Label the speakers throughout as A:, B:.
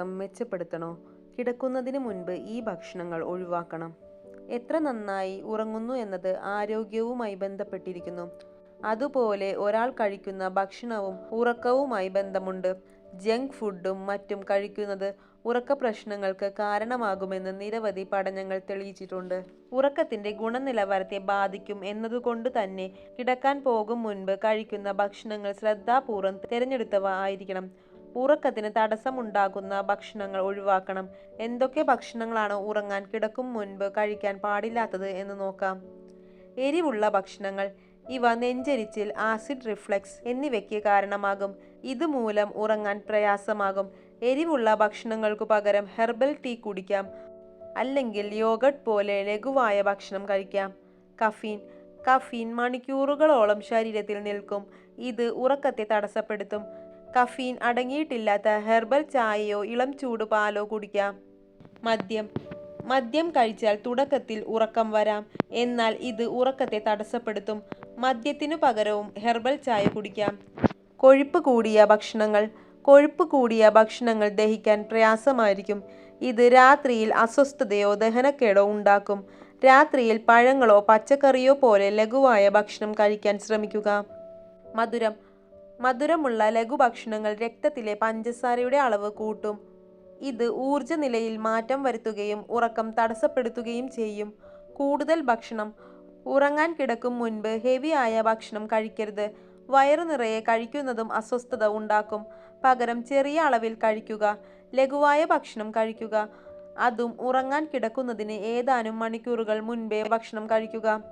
A: മെച്ചപ്പെടുത്തണോ? കിടക്കുന്നതിന് മുൻപ് ഈ ഭക്ഷണങ്ങൾ ഒഴിവാക്കണം. എത്ര നന്നായി ഉറങ്ങുന്നു എന്നത് ആരോഗ്യവുമായി ബന്ധപ്പെട്ടിരിക്കുന്നു. അതുപോലെ ഒരാൾ കഴിക്കുന്ന ഭക്ഷണവും ഉറക്കവുമായി ബന്ധമുണ്ട്. ജങ്ക് ഫുഡും മറ്റും കഴിക്കുന്നത് ഉറക്ക പ്രശ്നങ്ങൾക്ക് കാരണമാകുമെന്ന് നിരവധി പഠനങ്ങൾ തെളിയിച്ചിട്ടുണ്ട്. ഉറക്കത്തിന്റെ ഗുണനിലവാരത്തെ ബാധിക്കും എന്നതുകൊണ്ട് തന്നെ കിടക്കാൻ പോകും മുൻപ് കഴിക്കുന്ന ഭക്ഷണങ്ങൾ ശ്രദ്ധാപൂർവം തിരഞ്ഞെടുത്തവ ആയിരിക്കണം. ഉറക്കത്തിന് തടസ്സമുണ്ടാകുന്ന ഭക്ഷണങ്ങൾ ഒഴിവാക്കണം. എന്തൊക്കെ ഭക്ഷണങ്ങളാണ് ഉറങ്ങാൻ കിടക്കും മുൻപ് കഴിക്കാൻ പാടില്ലാത്തത് എന്ന് നോക്കാം. എരിവുള്ള ഭക്ഷണങ്ങൾ ഇവ നെഞ്ചരിച്ചിൽ ആസിഡ് റിഫ്ലക്സ് എന്നിവയ്ക്ക് കാരണമാകും. ഇതുമൂലം ഉറങ്ങാൻ പ്രയാസമാകും. എരിവുള്ള ഭക്ഷണങ്ങൾക്കു പകരം ഹെർബൽ ടീ കുടിക്കാം അല്ലെങ്കിൽ യോഗട്ട് പോലെ ലഘുവായ ഭക്ഷണം കഴിക്കാം. കഫീൻ കഫീൻ മണിക്കൂറുകളോളം ശരീരത്തിൽ നിൽക്കും. ഇത് ഉറക്കത്തെ തടസ്സപ്പെടുത്തും. കഫീൻ അടങ്ങിയിട്ടില്ലാത്ത ഹെർബൽ ചായയോ ഇളം ചൂട് പാലോ കുടിക്കാം. മദ്യം. മദ്യം കഴിച്ചാൽ തുടക്കത്തിൽ ഉറക്കം വരാം. എന്നാൽ ഇത് ഉറക്കത്തെ തടസ്സപ്പെടുത്തും. മദ്യത്തിനു പകരവും ഹെർബൽ ചായ കുടിക്കാം. കൊഴുപ്പ് കൂടിയ ഭക്ഷണങ്ങൾ. കൊഴുപ്പ് കൂടിയ ഭക്ഷണങ്ങൾ ദഹിക്കാൻ പ്രയാസമായിരിക്കും. ഇത് രാത്രിയിൽ അസ്വസ്ഥതയോ ദഹനക്കേടോ ഉണ്ടാക്കും. രാത്രിയിൽ പഴങ്ങളോ പച്ചക്കറിയോ പോലെ ലഘുവായ ഭക്ഷണം കഴിക്കാൻ ശ്രമിക്കുക. മധുരം. മധുരമുള്ള ലഘുഭക്ഷണങ്ങൾ രക്തത്തിലെ പഞ്ചസാരയുടെ അളവ് കൂട്ടും. ഇത് ഊർജ നിലയിൽ മാറ്റം വരുത്തുകയും ഉറക്കം തടസ്സപ്പെടുത്തുകയും ചെയ്യും. കൂടുതൽ ഭക്ഷണം. ഉറങ്ങാൻ കിടക്കും മുൻപ് ഹെവി ആയ ഭക്ഷണം കഴിക്കരുത്. വയറു നിറയെ കഴിക്കുന്നതും അസ്വസ്ഥത ഉണ്ടാക്കും. പകരം ചെറിയ അളവിൽ കഴിക്കുക. ലഘുവായ ഭക്ഷണം കഴിക്കുക. അതും ഉറങ്ങാൻ കിടക്കുന്നതിന് ഏതാനും മണിക്കൂറുകൾ മുൻപേ ഭക്ഷണം കഴിക്കുക.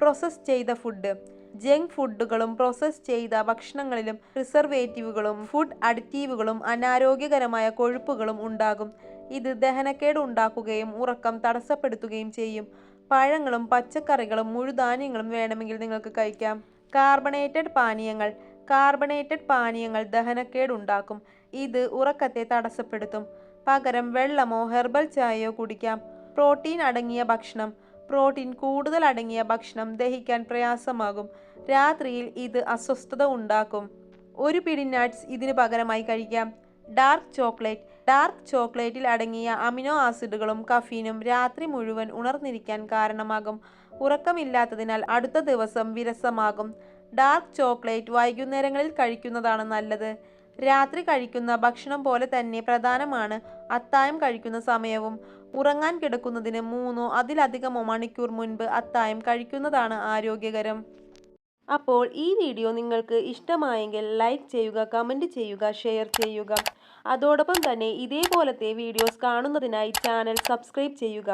A: പ്രോസസ് ചെയ്ത ഫുഡ്. ജങ്ക് ഫുഡുകളും പ്രോസസ് ചെയ്ത ഭക്ഷണങ്ങളിലും പ്രിസർവേറ്റീവുകളും ഫുഡ് അഡിറ്റീവുകളും അനാരോഗ്യകരമായ കൊഴുപ്പുകളും ഉണ്ടാകും. ഇത് ദഹനക്കേട് ഉണ്ടാക്കുകയും ഉറക്കം തടസ്സപ്പെടുത്തുകയും ചെയ്യും. പഴങ്ങളും പച്ചക്കറികളും മുഴുധാന്യങ്ങളും വേണമെങ്കിൽ നിങ്ങൾക്ക് കഴിക്കാം. കാർബണേറ്റഡ് പാനീയങ്ങൾ. കാർബണേറ്റഡ് പാനീയങ്ങൾ ദഹനക്കേട് ഉണ്ടാക്കും. ഇത് ഉറക്കത്തെ തടസ്സപ്പെടുത്തും. പകരം വെള്ളമോ ഹെർബൽ ചായയോ കുടിക്കാം. പ്രോട്ടീൻ അടങ്ങിയ ഭക്ഷണം. പ്രോട്ടീൻ കൂടുതൽ അടങ്ങിയ ഭക്ഷണം ദഹിക്കാൻ പ്രയാസമാകും. രാത്രിയിൽ ഇത് അസ്വസ്ഥത ഉണ്ടാക്കും. ഒരു പിടി നട്ട്സ് ഇതിന് പകരമായി കഴിക്കാം. ഡാർക്ക് ചോക്ലേറ്റ് ഡാർക്ക് ചോക്ലേറ്റിൽ അടങ്ങിയ അമിനോ ആസിഡുകളും കഫീനും രാത്രി മുഴുവൻ ഉണർന്നിരിക്കാൻ കാരണമാകും. ഉറക്കമില്ലാത്തതിനാൽ അടുത്ത ദിവസം വിരസമാകും. ഡാർക്ക് ചോക്ലേറ്റ് വൈകുന്നേരങ്ങളിൽ കഴിക്കുന്നതാണ് നല്ലത്. രാത്രി കഴിക്കുന്ന ഭക്ഷണം പോലെ തന്നെ പ്രധാനമാണ്. അത്തായം കഴിക്കുന്ന സമയവും. ഉറങ്ങാൻ കിടക്കുന്നതിന് മൂന്നോ അതിലധികമോ മണിക്കൂർ മുൻപ് അത്തായം കഴിക്കുന്നതാണ് ആരോഗ്യകരം. അപ്പോൾ ഈ വീഡിയോ നിങ്ങൾക്ക് ഇഷ്ടമായെങ്കിൽ ലൈക്ക് ചെയ്യുക കമന്റ് ചെയ്യുക ഷെയർ ചെയ്യുക. അതോടൊപ്പം തന്നെ ഇതേപോലത്തെ വീഡിയോസ് കാണുന്നതിനായി ചാനൽ സബ്സ്ക്രൈബ് ചെയ്യുക.